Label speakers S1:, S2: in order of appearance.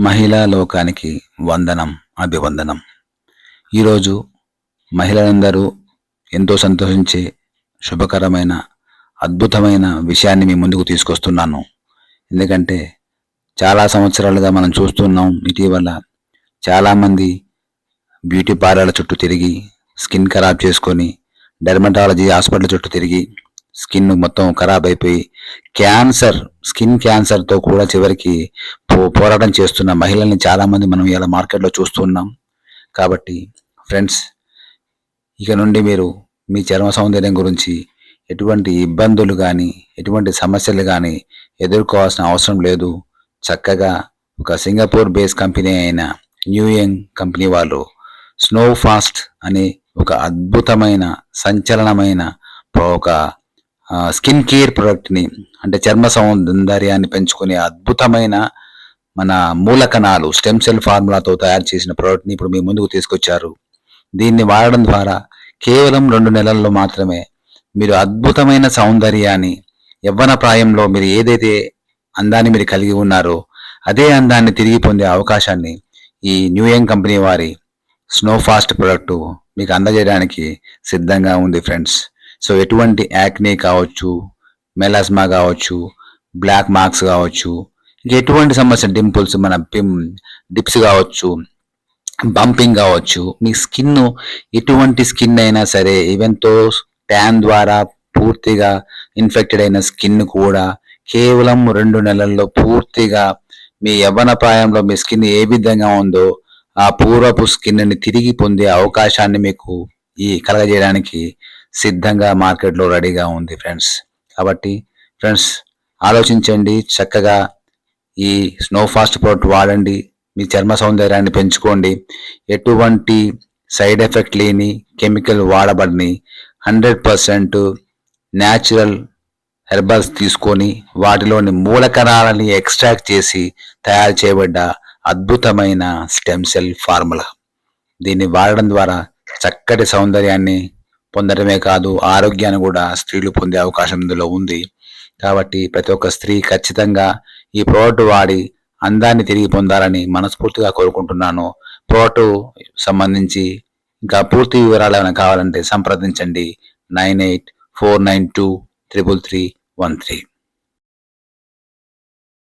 S1: మహిళా లోకానికి వందనం అభివందనం. ఈరోజు మహిళలందరూ ఎంతో సంతోషించే శుభకరమైన అద్భుతమైన విషయాన్ని మీ ముందుకు తీసుకొస్తున్నాను. ఎందుకంటే చాలా సంవత్సరాలుగా మనం చూస్తున్నాం ఇటీవల చాలామంది బ్యూటీ పార్లర్ల చుట్టూ తిరిగి స్కిన్ ఖరాబ్ చేసుకొని డెర్మటాలజీ హాస్పిటల్ చుట్టూ తిరిగి స్కిన్ మొత్తం ఖరాబ్ అయిపోయి క్యాన్సర్ స్కిన్ క్యాన్సర్తో కూడా చివరికి పో పోరాటం చేస్తున్న మహిళల్ని చాలామంది మనం ఇలా మార్కెట్లో చూస్తున్నాం కాబట్టి ఫ్రెండ్స్ ఇక నుండి మీరు మీ చర్మ సౌందర్యం గురించి ఎటువంటి ఇబ్బందులు కానీ ఎటువంటి సమస్యలు కానీ ఎదుర్కోవాల్సిన అవసరం లేదు. చక్కగా ఒక సింగపూర్ బేస్ కంపెనీ అయిన న్యూయంగ్ కంపెనీ వాళ్ళు స్నో ఫాస్ట్ అనే ఒక అద్భుతమైన సంచలనమైన ఒక స్కిన్ కేర్ ప్రోడక్ట్ని అంటే చర్మ సౌందర్యాన్ని పెంచుకునే అద్భుతమైన మన మూలకణాలు స్టెమ్ సెల్ ఫార్ములాతో తయారు చేసిన ప్రోడక్ట్ని ఇప్పుడు మీ ముందుకు తీసుకొచ్చారు. దీన్ని వాడడం ద్వారా కేవలం రెండు నెలల్లో మాత్రమే మీరు అద్భుతమైన సౌందర్యాన్ని యవ్వన ప్రాయంలో మీరు ఏదైతే అందాన్ని మీరు కలిగి ఉన్నారో అదే అందాన్ని తిరిగి పొందే అవకాశాన్ని ఈ న్యూయంగ్ కంపెనీ వారి స్నో ఫాస్ట్ ప్రొడక్టు మీకు అందజేయడానికి సిద్ధంగా ఉంది ఫ్రెండ్స్. సో ఎటువంటి యాక్నే కావచ్చు మెలాస్మా కావచ్చు బ్లాక్ మార్క్స్ కావచ్చు ఎటువంటి సమస్య డింపుల్స్ మన పిమ్ డిప్స్ కావచ్చు బంపింగ్ కావచ్చు మీ స్కిన్ ఎటువంటి స్కిన్ అయినా సరే ఈవెన్తో ట్యాన్ ద్వారా పూర్తిగా ఇన్ఫెక్టెడ్ అయిన స్కిన్ కూడా కేవలం రెండు నెలల్లో పూర్తిగా మీ యవ్వన ప్రాయంలో మీ స్కిన్ ఏ విధంగా ఉందో ఆ పూర్వపు స్కిన్ని తిరిగి పొందే అవకాశాన్ని మీకు ఈ కలగజేయడానికి సిద్ధంగా మార్కెట్లో రెడీగా ఉంది ఫ్రెండ్స్. కాబట్టి ఫ్రెండ్స్ ఆలోచించండి చక్కగా ఈ స్నో ఫాస్ట్ ప్రోడక్ట్ వాడండి మీ చర్మ సౌందర్యాన్ని పెంచుకోండి. ఎటువంటి సైడ్ ఎఫెక్ట్ లేని కెమికల్ వాడబడిని హండ్రెడ్ పర్సెంట్ న్యాచురల్ హెర్బల్స్ తీసుకొని వాటిలోని మూలకణాలని ఎక్స్ట్రాక్ట్ చేసి తయారు చేయబడ్డ అద్భుతమైన స్టెమ్ సెల్ ఫార్ములా. దీన్ని వాడడం ద్వారా చక్కటి సౌందర్యాన్ని పొందడమే కాదు ఆరోగ్యాన్ని కూడా స్త్రీలు పొందే అవకాశం ఇందులో ఉంది. కాబట్టి ప్రతి ఒక్క స్త్రీ ఖచ్చితంగా ఈ ప్రోడక్ట్ వాడి అందాన్ని తిరిగి పొందాలని మనస్ఫూర్తిగా కోరుకుంటున్నాను. ప్రోడక్ట్ సంబంధించి ఇంకా పూర్తి వివరాలు ఏమైనా కావాలంటే సంప్రదించండి. Nine eight four nine two triple three one three.